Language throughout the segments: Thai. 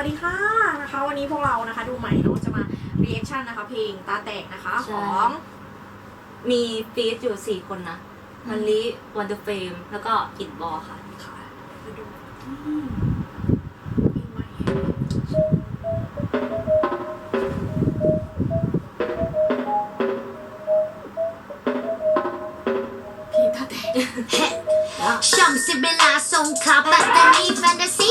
สวัสดีค่ะนะคะวันนี้พวกเรานะคะดูใหม่เนาะจะมา reaction นะคะ เพลงตาแตกนะคะใช่ ของมีฟีดอยู่สี่คนนะมันลิวันเดอร์เฟมแล้วก็อิดบอค่ะ ค่ะไปดูอืมเพลงใหม่เพลงตาแตก ช่ำสิเวลาส่งข่าวปัตตานีแฟนตาซี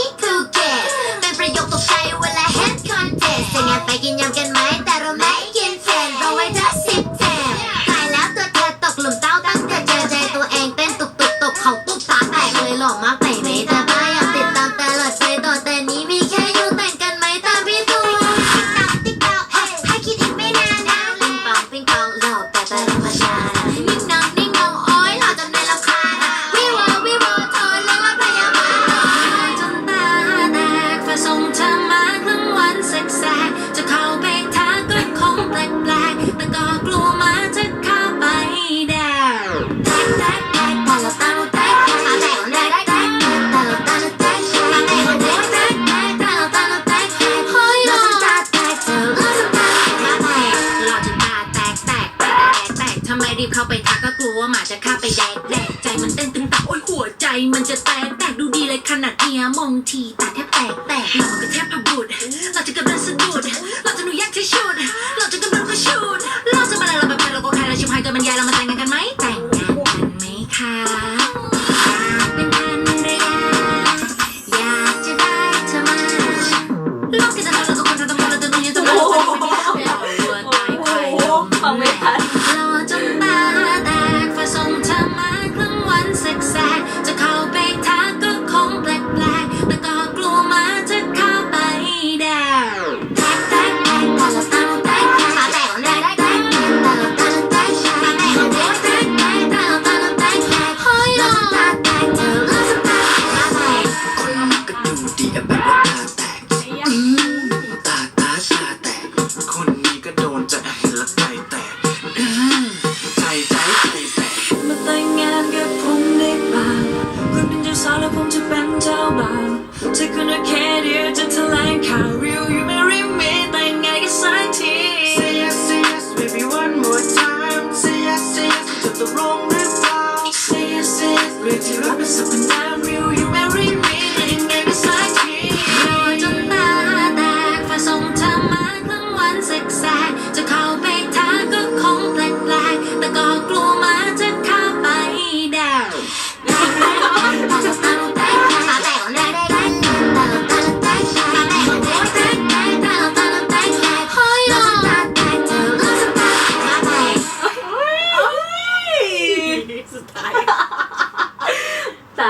ใจมันจะแตกแตกดูดีเลยขนาดเนี้ยมองทีตาแทบแตกแตกหลอกก็แทบพับบุดเราจะกำลังสะดุดเราจะหนูอยากจะชุดเราจะกำลังก็ชุดเราจะมาอะไรเราแบบเราก็ใครเราชิมหายกันบรรยายเรามา จะเข้าไปทักก็คง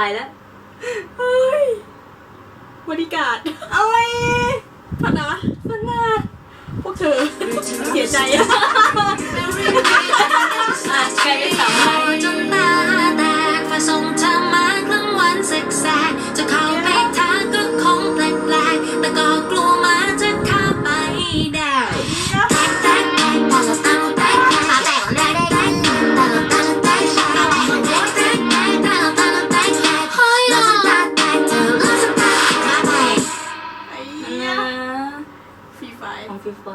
ายแล้วบริการเอ้ยพันนะพันนะพวกเธอเสียใจอะอะ ฟรีไฟของฟีไฟ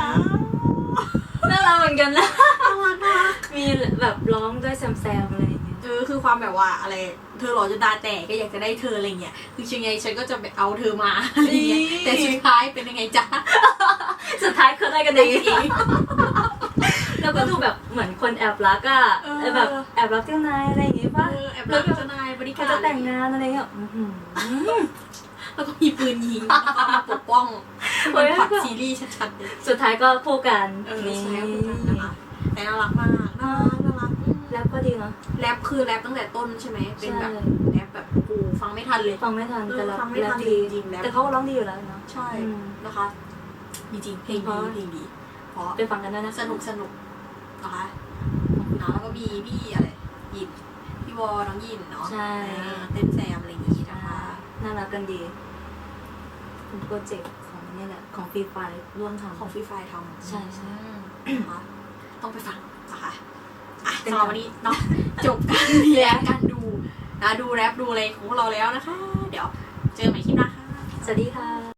อ้าวน่ารักเหมือนกันนะ น่ารักมากมีแบบร้องด้วยแซมๆอะไรอย่างเงี้ย เออคือความแบบว่าอะไร เธอหล่อจนตาแตกก็อยากจะได้เธออะไรเงี้ย คือยังไงฉันก็จะไปเอาเธอมาอะไรเงี้ย แต่สุดท้ายเป็นยังไงจ๊ะ สุดท้ายเขาได้กันเองอีกแล้วก็ดูแบบเหมือนคนแอบรักอะเออเออแบบแอบรักเจ้านายอะไรอย่างงี้เอป่ะอแอบรักเจ้านายบริเขาการจะแต่งงานอะไรเงี้ยอื้อหือแล้วก็มีปืนยิงแล้วก็มาปกป้อง เฮ้มันยพล็อดซีรีส์ชัดๆเลยสุดท้ายก็คู่กันเออนี่ใช่นะคะแต่น่ารักมากน่ารักน่ารักแล้วก็ดีเนาะแรปคือแรปตั้งแต่ต้นใช่ไหมเป็นแบบใช่แรปแบบกูฟังไม่ทันเลย ฟังไม่ทันเออแต่ละฟังไม่ทันแล้วดีจริงๆแล้ว แต่เขาก็ร้องดีอยู่แล้วเนาะใช่อืม นะคะจริงๆเพลงเพดีราะเพลงดีเพราะ ไปฟังกันด้วยนะสนุกสนุกนะคะอ่าแล้วก็มีพี่อะไรยินพี่วอน้องยินเนาะใช่อ่าเต้นแซมอะไรอย่างงี้นะคะน่ารักกันดีเป็นโปรเจกต์ของ เนี่ยแหละของฟรีไฟร่วมทำของฟรีไฟทำใช่ใช่อืมนะคะต้องไปฟังนะคะอะเป็นสำหรับวันนี้เนาะจบการเรียนการดูนะดูแรปดูอะไรของพวกเราแล้วนะคะ เดี๋ยวเจอใหม่คลิปหน้าค่ะสวัสดีค่ะ